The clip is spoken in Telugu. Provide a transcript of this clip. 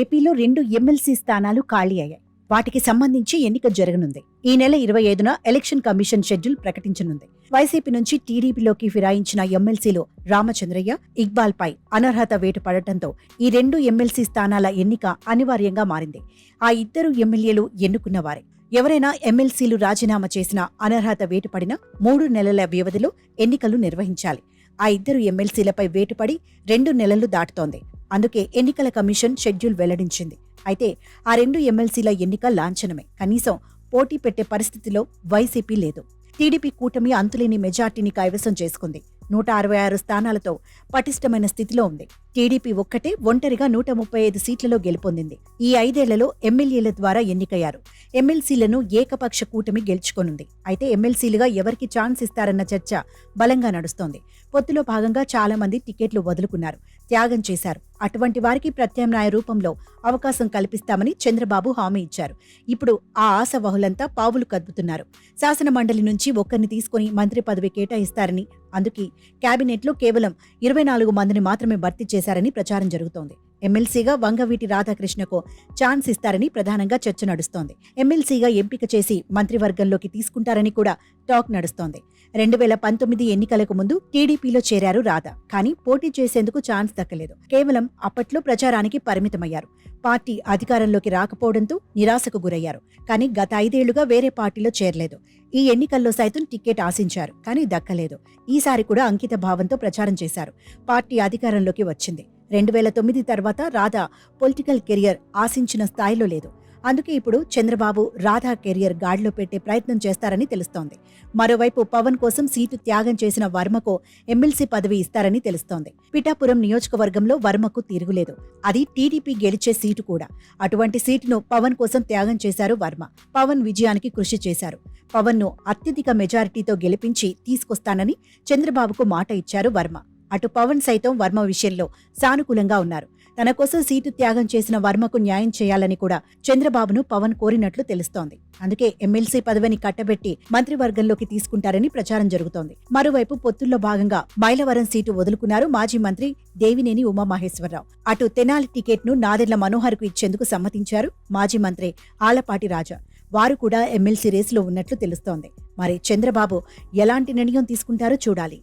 ఏపీలో రెండు ఎమ్మెల్సీ స్థానాలు ఖాళీ అయ్యాయి. వాటికి సంబంధించి ఎన్నిక జరగనుంది. ఈ నెల ఇరవై ఐదున ఎలక్షన్ కమిషన్ షెడ్యూల్ ప్రకటించనుంది. వైసీపీ నుంచి టీడీపీలోకి ఫిరాయించిన ఎమ్మెల్సీలు రామచంద్రయ్య ఇక్బాల్ పై అనర్హత వేటు పడటంతో ఈ రెండు ఎమ్మెల్సీ స్థానాల ఎన్నిక అనివార్యంగా మారింది. ఆ ఇద్దరు ఎమ్మెల్యేలు ఎన్నుకున్నవారే ఎవరైనా ఎమ్మెల్సీలు రాజీనామా చేసిన అనర్హత వేటుపడిన మూడు నెలల వ్యవధిలో ఎన్నికలు నిర్వహించాలి. ఆ ఇద్దరు ఎమ్మెల్సీలపై వేటుపడి రెండు నెలలు దాటుతోంది. అందుకే ఎన్నికల కమిషన్ షెడ్యూల్ వెల్లడించింది. అయితే ఆ రెండు ఎమ్మెల్సీల ఎన్నిక లాంఛనమే. కనీసం పోటీ పెట్టే పరిస్థితిలో వైసీపీ లేదు. టీడీపీ కూటమి అంతులేని మెజార్టీని కైవసం చేసుకుంది. నూట అరవై ఆరు స్థానాలతో పటిష్టమైన స్థితిలో ఉంది. టీడీపీ ఒక్కటే ఒంటరిగా నూట ముప్పై ఐదు సీట్లలో గెలుపొందింది. ఈ ఐదేళ్ళలో ఎమ్మెల్యేల ద్వారా ఎన్నికయ్యారు. ఎమ్మెల్సీలను ఏకపక్ష కూటమి గెలుచుకొనుంది. అయితే ఎమ్మెల్సీలుగా ఎవరికి ఛాన్స్ ఇస్తారన్న చర్చ బలంగా నడుస్తోంది. పొత్తులో భాగంగా చాలా మంది టికెట్లు వదులుకున్నారు. త్యాగం చేశారు. అటువంటి వారికి ప్రత్యామ్నాయ రూపంలో అవకాశం కల్పిస్తామని చంద్రబాబు హామీ ఇచ్చారు. ఇప్పుడు ఆ ఆశవహులంతా పావులు కదుపుతున్నారు. శాసన మండలి నుంచి ఒక్కరిని తీసుకుని మంత్రి పదవి కేటాయిస్తారని అందుకే కేబినెట్లో కేవలం ఇరవై నాలుగు మందిని మాత్రమే భర్తీ చేశారని ప్రచారం జరుగుతోంది. ఎమ్మెల్సీగా వంగవీటి రాధాకృష్ణకు ఛాన్స్ ఇస్తారని ప్రధానంగా చర్చ నడుస్తోంది. ఎమ్మెల్సీగా ఎంపిక చేసి మంత్రివర్గంలోకి తీసుకుంటారని కూడా టాక్ నడుస్తోంది. రెండు వేల పంతొమ్మిది ఎన్నికలకు ముందు టీడీపీలో చేరారు రాధా. కానీ పోటీ చేసేందుకు ఛాన్స్ దక్కలేదు. కేవలం అప్పట్లో ప్రచారానికి పరిమితమయ్యారు. పార్టీ అధికారంలోకి రాకపోవడంతో నిరాశకు గురయ్యారు. కానీ గత ఐదేళ్ళుగా వేరే పార్టీలో చేరలేదు. ఈ ఎన్నికల్లో సైతం టికెట్ ఆశించారు. కానీ దక్కలేదు. ఈసారి కూడా అంకిత భావంతో ప్రచారం చేశారు. పార్టీ అధికారంలోకి వచ్చింది. రెండు వేల తొమ్మిది తర్వాత రాధా పొలిటికల్ కెరియర్ ఆశించిన స్థాయిలో లేదు. అందుకే ఇప్పుడు చంద్రబాబు రాధా కెరియర్ గాడిలో పెట్టే ప్రయత్నం చేస్తారని తెలుస్తోంది. మరోవైపు పవన్ కోసం సీటు త్యాగం చేసిన వర్మకు ఎమ్మెల్సీ పదవి ఇస్తారని తెలుస్తోంది. పిఠాపురం నియోజకవర్గంలో వర్మకు తిరుగులేదు అది టీడీపీ గెలిచే సీటు కూడా. అటువంటి సీటును పవన్ కోసం త్యాగం చేశారు వర్మ. పవన్ విజయానికి కృషి చేశారు. పవన్ను అత్యధిక మెజారిటీతో గెలిపించి తీసుకొస్తానని చంద్రబాబుకు మాట ఇచ్చారు వర్మ. అటు పవన్ సైతం వర్మ విషయంలో సానుకూలంగా ఉన్నారు. తన కోసం సీటు త్యాగం చేసిన వర్మకు న్యాయం చేయాలని కూడా చంద్రబాబును పవన్ కోరినట్లు తెలుస్తోంది. అందుకే ఎమ్మెల్సీ పదవిని కట్టబెట్టి మంత్రివర్గంలోకి తీసుకుంటారని ప్రచారం జరుగుతోంది. మరోవైపు పొత్తుల్లో భాగంగా మైలవరం సీటు వదులుకున్నారు మాజీ మంత్రి దేవినేని ఉమామహేశ్వరరావు. అటు తెనాలి టికెట్ను నాదెళ్ళ మనోహర్కు ఇచ్చేందుకు సమ్మతించారు మాజీ మంత్రి ఆలపాటి రాజా. వారు కూడా ఎమ్మెల్సీ రేసులో ఉన్నట్లు తెలుస్తోంది. మరి చంద్రబాబు ఎలాంటి నిర్ణయం తీసుకుంటారో చూడాలి.